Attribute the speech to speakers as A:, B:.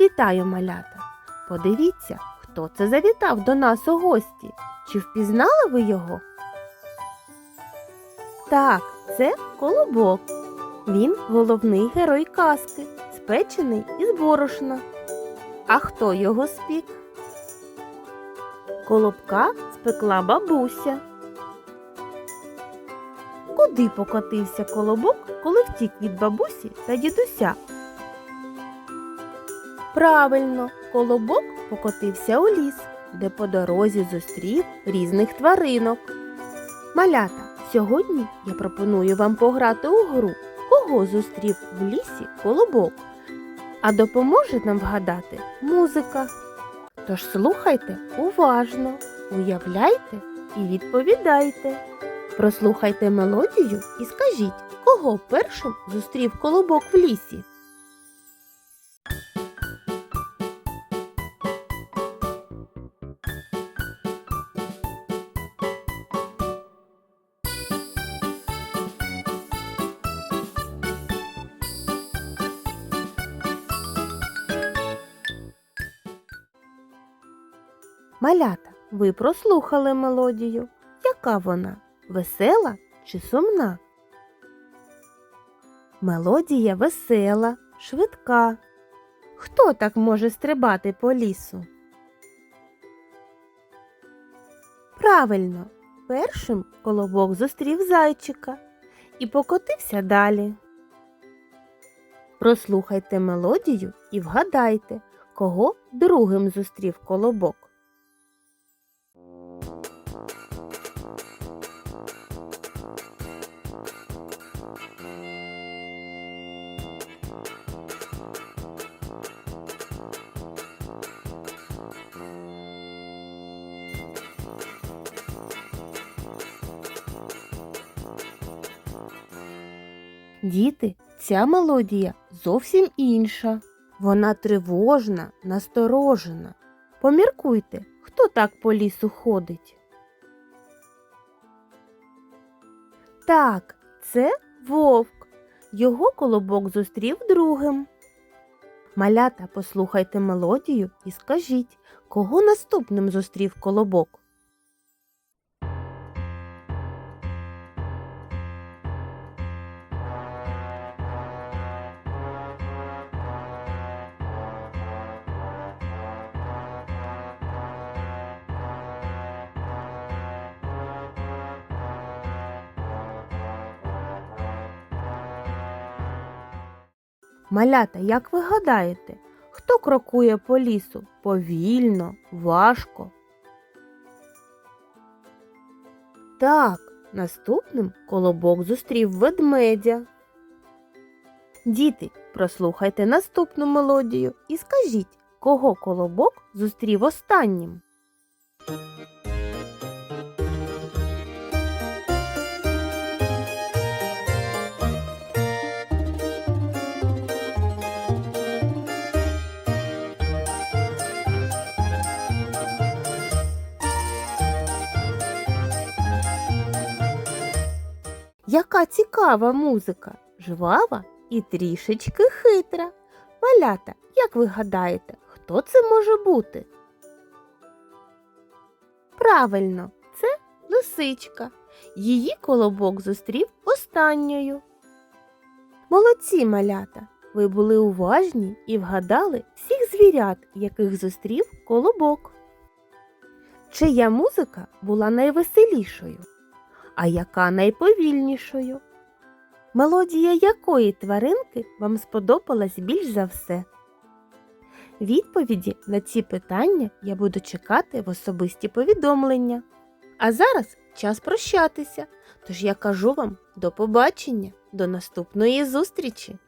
A: Вітаю, малята! Подивіться, хто це завітав до нас у гості. Чи впізнали ви його? Так, це колобок. Він головний герой казки, спечений із борошна. А хто його спік? Колобка спекла бабуся. Куди покотився колобок, коли втік від бабусі та дідуся? Правильно, колобок покотився у ліс, де по дорозі зустрів різних тваринок. Малята, сьогодні я пропоную вам пограти у гру, кого зустрів в лісі колобок. А допоможе нам вгадати музика. Тож слухайте уважно, уявляйте і відповідайте. Прослухайте мелодію і скажіть, кого першим зустрів колобок в лісі. Малята, ви прослухали мелодію. Яка вона? Весела чи сумна? Мелодія весела, швидка. Хто так може стрибати по лісу? Правильно, першим колобок зустрів зайчика і покотився далі. Прослухайте мелодію і вгадайте, кого другим зустрів колобок. Діти, ця мелодія зовсім інша. Вона тривожна, насторожена. Поміркуйте, хто так по лісу ходить. Так, це вовк. Його колобок зустрів другим. Малята, послухайте мелодію і скажіть, кого наступним зустрів колобок. Малята, як ви гадаєте, хто крокує по лісу повільно, важко? Так, наступним колобок зустрів ведмедя. Діти, прослухайте наступну мелодію і скажіть, кого колобок зустрів останнім. Яка цікава музика, жвава і трішечки хитра. Малята, як ви гадаєте, хто це може бути? Правильно, це лисичка. Її колобок зустрів останньою. Молодці малята! Ви були уважні і вгадали всіх звірят, яких зустрів колобок. Чия музика була найвеселішою? А яка найповільнішою? Мелодія якої тваринки вам сподобалась більш за все? Відповіді на ці питання я буду чекати в особисті повідомлення. А зараз час прощатися, тож я кажу вам до побачення, до наступної зустрічі!